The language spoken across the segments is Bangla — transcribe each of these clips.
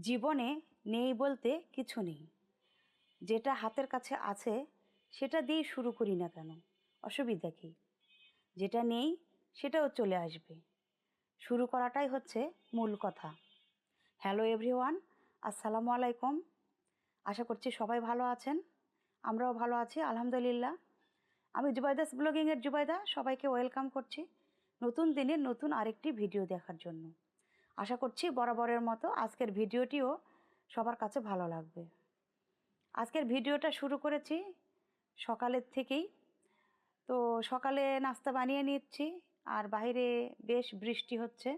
জীবনে নেই বলতে কিছু নেই। যেটা হাতের কাছে আছে, সেটা দিয়েই শুরু করি না কেন? অসুবিধা কী? যেটা নেই, সেটাও চলে আসবে। শুরু করাটাই হচ্ছে মূল কথা। হ্যালো এভরিওয়ান আসসালামু আলাইকুম। আশা করছি সবাই ভালো আছেন। আমরাও ভালো আছি, আলহামদুলিল্লাহ। আমি জুবাইদাস ব্লগিংয়ের জুবাইদা, সবাইকে ওয়েলকাম করছি নতুন দিনের নতুন আরেকটি ভিডিও দেখার জন্য। আশা করছি বরাবরের মতো আজকের ভিডিওটিও সবার কাছে ভালো লাগবে। আজকের ভিডিওটা শুরু করেছি সকালের থেকেই। তো সকালে নাস্তা বানিয়ে নিচ্ছি, আর বাইরে বেশ বৃষ্টি হচ্ছে।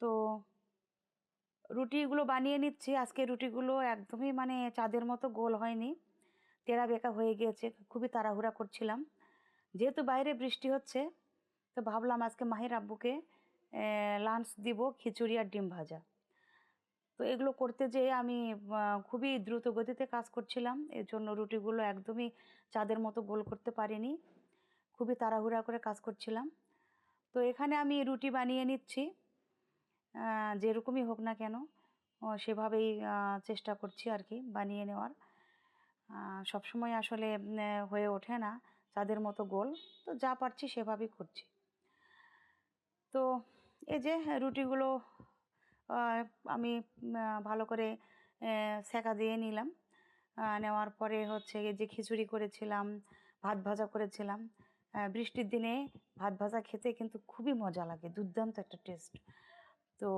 তো রুটিগুলো বানিয়ে নিচ্ছি। আজকে রুটিগুলো একদমই মানে চাঁদের মতো গোল হয়নি। তেরা বেকা হয়ে গিয়েছে, খুবই তাড়াহুড়া করছিলাম। যেহেতু বাইরে বৃষ্টি হচ্ছে, তো ভাবলাম আজকে মাহির আব্বুকে লাঞ্চ দিব খিচুড়ি আর ডিম ভাজা। তো এগুলো করতে যেয়ে আমি খুবই দ্রুত গতিতে কাজ করছিলাম। এর জন্য রুটিগুলো একদমই চাঁদের মতো গোল করতে পারিনি। খুবই তাড়াহুড়া করে কাজ করছিলাম। তো এখানে আমি রুটি বানিয়ে নিচ্ছি। যেরকমই হোক না কেন সেভাবেই চেষ্টা করছি আর কি বানিয়ে নেওয়ার। সবসময় আসলে হয়ে ওঠে না, চাঁদের মতো গোল। তো যা পারছি সেভাবেই করছি। তো এই যে রুটিগুলো আহ, আমি ভালো করে সেকা দিয়ে নিলাম। নেওয়ার পরে হচ্ছে যে খিচুড়ি করেছিলাম ভাত ভাজা করেছিলাম বৃষ্টির দিনে ভাত ভাজা খেতে কিন্তু খুবই মজা লাগে দুর্দান্ত একটা টেস্ট। তো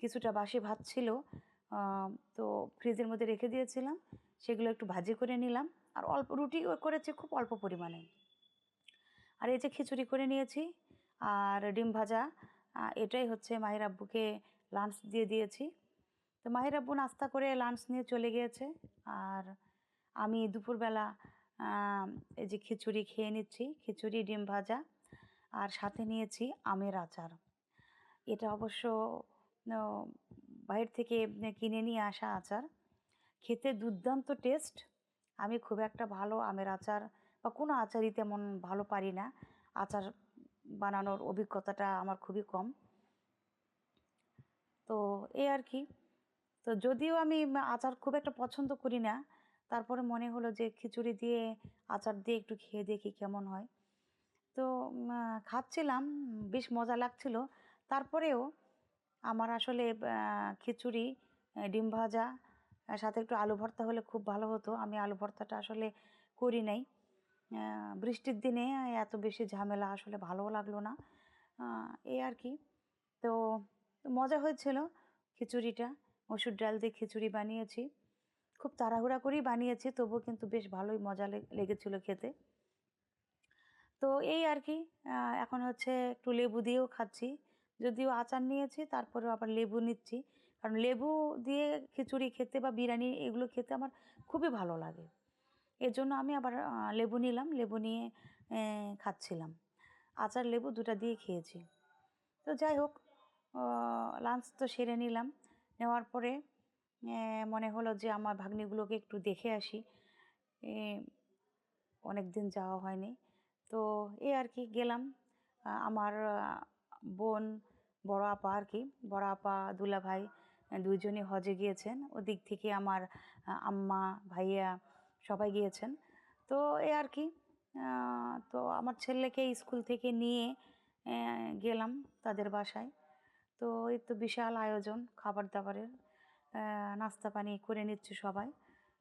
কিছুটা বাসি ভাত ছিল তো ফ্রিজের মধ্যে রেখে দিয়েছিলাম সেগুলো একটু ভাজি করে নিলাম আর অল্প রুটি করেছি খুব অল্প পরিমাণে। আর এই যে খিচুড়ি করে নিয়েছি আর ডিম ভাজা এটাই হচ্ছে মাহির আব্বুকে লাঞ্চ দিয়ে দিয়েছি। তো মাহির আব্বু নাস্তা করে লাঞ্চ নিয়ে চলে গিয়েছে। আর আমি দুপুরবেলা এই যে খিচুড়ি খেয়ে নিচ্ছি, খিচুড়ি, ডিম ভাজা, আর সাথে নিয়েছি আমের আচার। এটা অবশ্য বাইরে থেকে কিনে নিয়ে আসা আচার। খেতে দুর্দান্ত টেস্ট আমি খুব একটা ভালো আমের আচার বা কোনো আচারই তেমন ভালো পারি না। আচার বানানোর অভিজ্ঞতাটা আমার খুবই কম। তো এই আর কি। তো যদিও আমি আচার খুব একটা পছন্দ করি না, তারপরে মনে হলো যে খিচুড়ি দিয়ে আচার দিয়ে একটু খেয়ে দেখি কেমন হয়। তো খাচ্ছিলাম, বেশ মজা লাগছিল। তারপরেও আমার আসলে খিচুড়ি ডিম ভাজা সাথে একটু আলু ভর্তা হলে খুব ভালো হতো। আমি আলু ভর্তাটা আসলে করি নাই। বৃষ্টির দিনে এত বেশি ঝামেলা আসলে ভালোও লাগল না। এই আর কি। তো মজা হয়েছিল খিচুড়িটা। মসুর ডাল দিয়ে খিচুড়ি বানিয়েছি। খুব তাড়াহুড়া করেই বানিয়েছি, তবুও কিন্তু বেশ ভালোই মজা লেগ- লেগেছিল খেতে। তো এই আর কি এখন হচ্ছে একটু লেবু দিয়েও খাচ্ছি। যদিও আচার নিয়েছি, তারপরেও আবার লেবু নিচ্ছি। কারণ লেবু দিয়ে খিচুড়ি খেতে বা বিরিয়ানি এগুলো খেতে আমার খুবই ভালো লাগে। এর জন্য আমি আবার লেবু নিলাম। লেবু নিয়ে খাচ্ছিলাম। আচার লেবু দুটা দিয়ে খেয়েছি। তো যাই হোক লাঞ্চ তো সেরে নিলাম। নেওয়ার পরে মনে হলো যে আমার ভাগ্নিগুলোকে একটু দেখে আসি। অনেক দিন যাওয়া হয়নি। তো এই আর কি গেলাম। আমার বোন বড় আপা আর কি বড় আপা দুলা ভাই আহ, দুইজনই হজে গিয়েছেন। ওদিক থেকে আমার আম্মা ভাইয়া সবাই গিয়েছেন। তো এই আর কি তো আমার ছেলেকে স্কুল থেকে নিয়ে গেলাম তাদের বাসায়। তো এই তো বিশাল আয়োজন খাবার দাবারের নাস্তা পানি করে নিচ্ছে সবাই।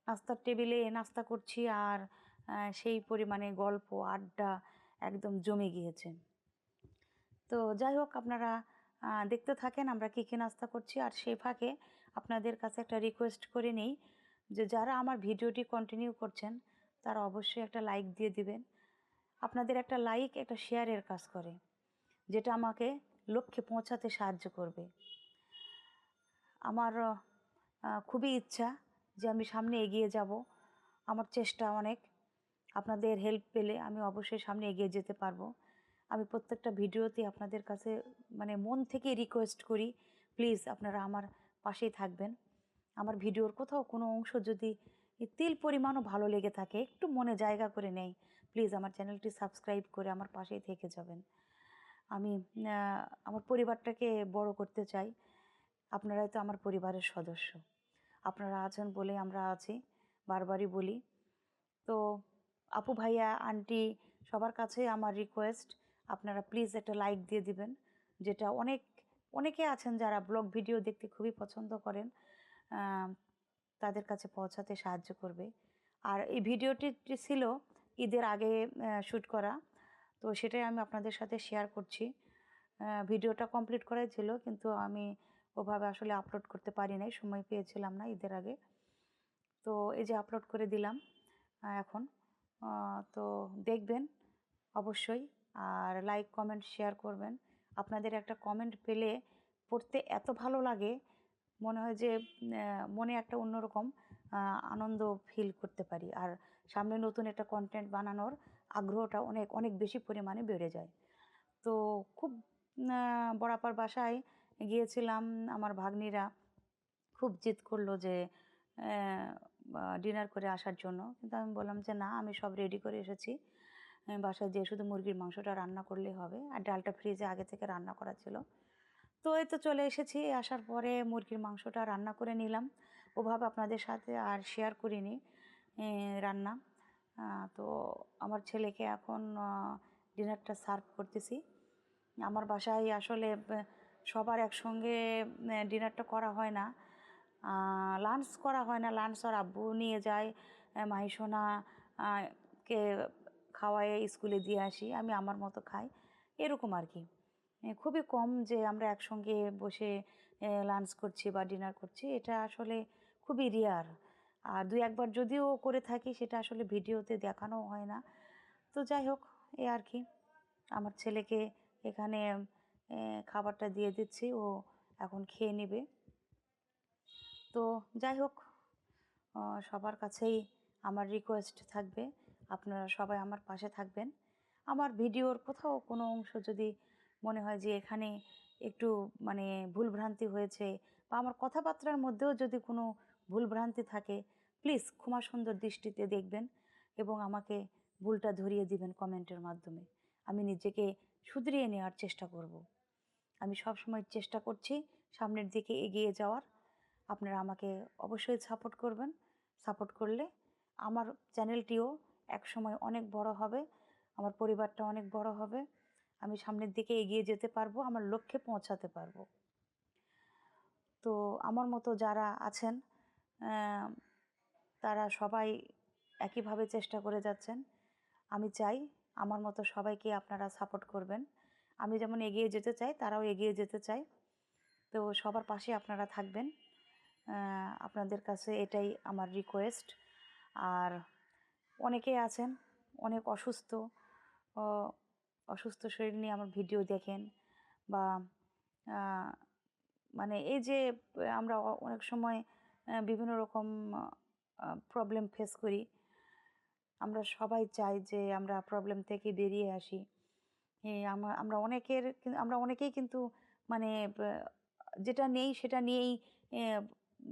নাস্তার টেবিলে নাস্তা করছি আর সেই পরিমাণে গল্প, আড্ডা একদম জমে গিয়েছে। তো যাই হোক, আপনারা দেখতে থাকেন আমরা কী কী নাস্তা করছি। আর সেই ফাঁকে আপনাদের কাছে একটা রিকোয়েস্ট করে নেই যে যারা আমার ভিডিওটি কন্টিনিউ করছেন, তারা অবশ্যই একটা লাইক দিয়ে দিবেন। আপনাদের একটা লাইক একটা শেয়ারের কাজ করে, যেটা আমাকে লক্ষ্যে পৌঁছাতে সাহায্য করবে। আমার খুবই ইচ্ছা যে আমি সামনে এগিয়ে যাব। আমার চেষ্টা অনেক। আপনাদের হেল্প পেলে আমি অবশ্যই সামনে এগিয়ে যেতে পারব। আমি প্রত্যেকটা ভিডিওতে আপনাদের কাছে মানে মন থেকে রিকোয়েস্ট করি প্লিজ আপনারা আমার পাশেই থাকবেন। আমার ভিডিওর কোথাও কোনো অংশ যদি তিল পরিমাণও ভালো লেগে থাকে, একটু মনে জায়গা করে নেই, প্লিজ আমার চ্যানেলটি সাবস্ক্রাইব করে আমার পাশেই থেকে যাবেন। আমি আমার পরিবারটাকে বড় করতে চাই। আপনারাই তো আমার পরিবারের সদস্য। আপনারা আছেন বলে আমরা আছি, বারবারই বলি। তো আপু ভাইয়া, আন্টি, সবার কাছে আমার রিকোয়েস্ট আপনারা প্লিজ একটা লাইক দিয়ে দিবেন, যেটা অনেক, অনেকে আছেন যারা ব্লগ ভিডিও দেখতে খুবই পছন্দ করেন। তাদের কাছে পৌঁছাতে সাহায্য করবে। আর এই ভিডিওটি ছিল ঈদের আগে শ্যুট করা, তো সেটাই আমি আপনাদের সাথে শেয়ার করছি। ভিডিওটা কমপ্লিট করাই ছিল, কিন্তু আমি ওভাবে আসলে আপলোড করতে পারি নাই, সময় পেয়েছিলাম না ঈদের আগে। তো এই যে আপলোড করে দিলাম এখন তো দেখবেন অবশ্যই, আর লাইক কমেন্ট শেয়ার করবেন। আপনাদের একটা কমেন্ট পেলে পড়তে এত ভালো লাগে মনে হয় যে মনে একটা অন্যরকম আনন্দ ফিল করতে পারি। আর সামনে নতুন একটা কন্টেন্ট বানানোর আগ্রহটা অনেক অনেক বেশি পরিমাণে বেড়ে যায়। তো খুব আহ, বড়াপার বাসায় গিয়েছিলাম আমার ভাগ্নিরা খুব জিদ করল যে ডিনার করে আসার জন্য। কিন্তু আমি বললাম যে না আমি সব রেডি করে এসেছি। বাসায় যেয়ে শুধু মুরগির মাংসটা রান্না করলেই হবে। আর ডালটা ফ্রিজে আগে থেকে রান্না করা ছিল। তো এই তো চলে এসেছি। আসার পরে মুরগির মাংসটা রান্না করে নিলাম। ওভাবে আপনাদের সাথে আর শেয়ার করিনি রান্না। তো আমার ছেলেকে এখন ডিনারটা সার্ভ করতেছি। আমার বাসায় আসলে সবার একসঙ্গে ডিনারটা করা হয় না। লাঞ্চ করা হয় না। লাঞ্চ আর আব্বু নিয়ে যায় আহ, মাহিসোনা কে খাওয়ায়ে স্কুলে দিয়ে আসি। আমি আমার মতো খাই। এরকম আর কি। খুবই কম যে আমরা একসঙ্গে বসে লাঞ্চ করছি বা ডিনার করছি, এটা আসলে খুবই রেয়ার আর দুই একবার যদিও করে থাকি, সেটা আসলে ভিডিওতে দেখানো হয় না। তো যাই হোক, এ আর কি। আমার ছেলেকে এখানে খাবারটা দিয়ে দিচ্ছি, ও এখন খেয়ে নেবে। তো যাই হোক সবার কাছেই আমার রিকোয়েস্ট থাকবে। আপনারা সবাই আমার পাশে থাকবেন। আমার ভিডিওর কোথাও কোনো অংশ যদি মনে হয় যে এখানে একটু মানে ভুলভ্রান্তি হয়েছে বা আমার কথাবার্তার মধ্যেও যদি কোনো ভুলভ্রান্তি থাকে প্লিজ ক্ষমা সুন্দর দৃষ্টিতে দেখবেন এবং আমাকে ভুলটা ধরিয়ে দিবেন কমেন্টের মাধ্যমে। আমি নিজেকে শুধরিয়ে নেওয়ার চেষ্টা করব। আমি সবসময় চেষ্টা করছি সামনের দিকে এগিয়ে যাওয়ার। আপনারা আমাকে অবশ্যই সাপোর্ট করবেন। সাপোর্ট করলে আমার চ্যানেলটিও এক সময় অনেক বড় হবে, আমার পরিবারটা অনেক বড় হবে। আমি সামনের দিকে এগিয়ে যেতে পারব, আমার লক্ষ্যে পৌঁছাতে পারব। তো আমার মতো যারা আছেন তারা সবাই একইভাবে চেষ্টা করে যাচ্ছেন। আমি চাই আমার মতো সবাইকে আপনারা সাপোর্ট করবেন। আমি যেমন এগিয়ে যেতে চাই, তারাও এগিয়ে যেতে চাই তো সবার পাশে আপনারা থাকবেন। আপনাদের কাছে এটাই আমার রিকোয়েস্ট আর অনেকে আছেন, অনেক অসুস্থ অসুস্থ শরীর নিয়ে আমার ভিডিও দেখেন বা মানে এই যে, আমরা অনেক সময় বিভিন্ন রকম প্রবলেম ফেস করি। আমরা সবাই চাই যে, আমরা প্রবলেম থেকে বেরিয়ে আসি। আমরা আমরা অনেকের আমরা অনেকেই কিন্তু মানে যেটা নেই সেটা নিয়েই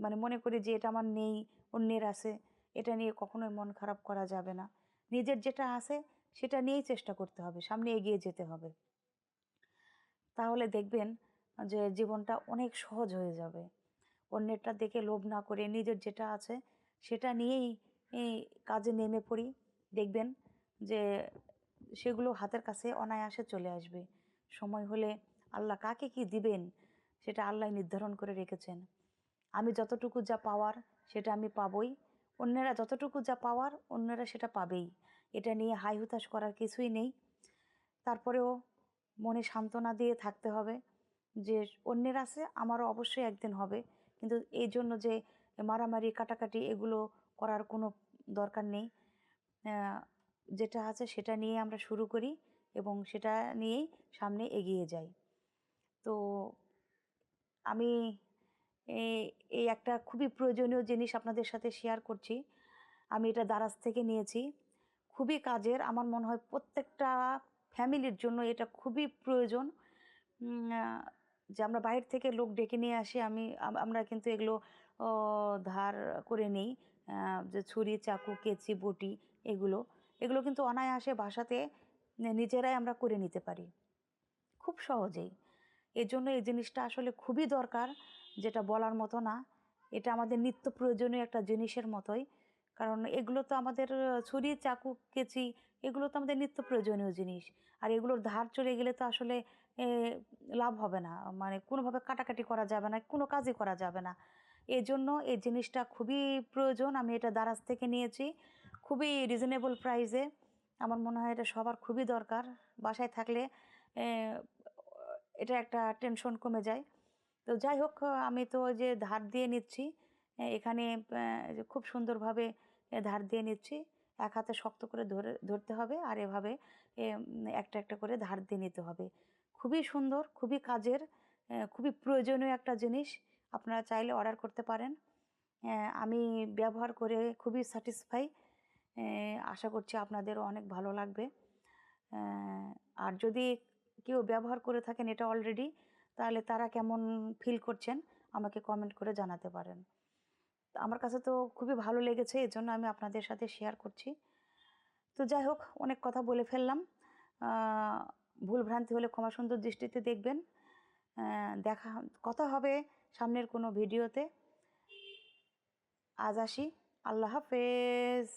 মানে মনে করি যে, এটা আমার নেই, অন্যের আছে, এটা নিয়ে কখনোই মন খারাপ করা যাবে না। নিজের যেটা আছে সেটা নিয়েই চেষ্টা করতে হবে, সামনে এগিয়ে যেতে হবে। তাহলে দেখবেন যে জীবনটা অনেক সহজ হয়ে যাবে। অন্যেরটা দেখে লোভ না করে নিজের যেটা আছে সেটা নিয়েই কাজে নেমে পড়ি। দেখবেন যে সেগুলো হাতের কাছে অনায়াসে চলে আসবে। সময় হলে আল্লাহ কাকে কি দিবেন সেটা আল্লাহ নির্ধারণ করে রেখেছেন। আমি যতটুকু যা পাওয়ার সেটা আমি পাবই, অন্যেরা যতটুকু যা পাওয়ার অন্যেরা সেটা পাবেই। এটা নিয়ে হাই হুতাশ করার কিছুই নেই। তারপরেও মনে সান্ত্বনা দিয়ে থাকতে হবে যে অন্যের আছে, আমারও অবশ্যই একদিন হবে। কিন্তু এই জন্য যে মারামারি, কাটাকাটি এগুলো করার কোনো দরকার নেই। যেটা আছে সেটা নিয়ে আমরা শুরু করি এবং সেটা নিয়েই সামনে এগিয়ে যাই। তো আমি এই- একটা খুবই প্রয়োজনীয় জিনিস আপনাদের সাথে শেয়ার করছি। আমি এটা দারাজ থেকে নিয়েছি। খুবই কাজের। আমার মনে হয় প্রত্যেকটা ফ্যামিলির জন্য এটা খুবই প্রয়োজন। যে আমরা বাইরে থেকে লোক ডেকে নিয়ে আসি, আমি আমরা কিন্তু এগুলো ধার করে নেই। যে ছুরি, চাকু, কেচি, বটি এগুলো এগুলো কিন্তু অনায়াসে বাসাতে নিজেরাই আমরা করে নিতে পারি। খুব সহজেই। এর জন্য এই জিনিসটা আসলে খুবই দরকার, যেটা বলার মতো না। এটা আমাদের নিত্য প্রয়োজনীয় একটা জিনিসের মতোই। কারণ এগুলো তো আমাদের ছুরি চাকু, কেচি, এগুলো তো আমাদের নিত্য প্রয়োজনীয় জিনিস। আর এগুলোর ধার চলে গেলে তো আসলে লাভ হবে না। মানে কোনোভাবে কাটাকাটি করা যাবে না, কোনো কাজই করা যাবে না। এই জন্য এই জিনিসটা খুবই প্রয়োজন, আমি এটা দারাজ থেকে নিয়েছি। খুবই রিজনেবল প্রাইসে আমার মনে হয় এটা সবার খুবই দরকার। বাসায় থাকলে এটা একটা টেনশন কমে যায়। তো যাই হোক, আমি তো যে ধার দিয়ে নিচ্ছি। এখানে খুব সুন্দরভাবে এ, ধার দিয়ে নিচ্ছি। এক হাতে শক্ত করে ধরে ধরতে হবে আর এভাবে একটা একটা করে ধার দিয়ে নিতে হবে। খুবই সুন্দর খুবই কাজের খুবই প্রয়োজনীয় একটা জিনিস। আপনারা চাইলে অর্ডার করতে পারেন। আমি ব্যবহার করে খুবই স্যাটিসফাই আশা করছি আপনাদেরও অনেক ভালো লাগবে। আর যদি কেউ ব্যবহার করে থাকেন এটা অলরেডি তাহলে তারা কেমন ফিল করছেন আমাকে কমেন্ট করে জানাতে পারেন। আমার কাছে তো খুবই ভালো লেগেছে এর জন্য আমি আপনাদের সাথে শেয়ার করছি। তো যাই হোক, অনেক কথা বলে ফেললাম। ভুলভ্রান্তি ভুল ভ্রান্তি হলে ক্ষমা সুন্দর দৃষ্টিতে দেখবেন। দেখা, কথা হবে সামনের কোনো ভিডিওতে। আজ আসি। আল্লাহ হাফেজ।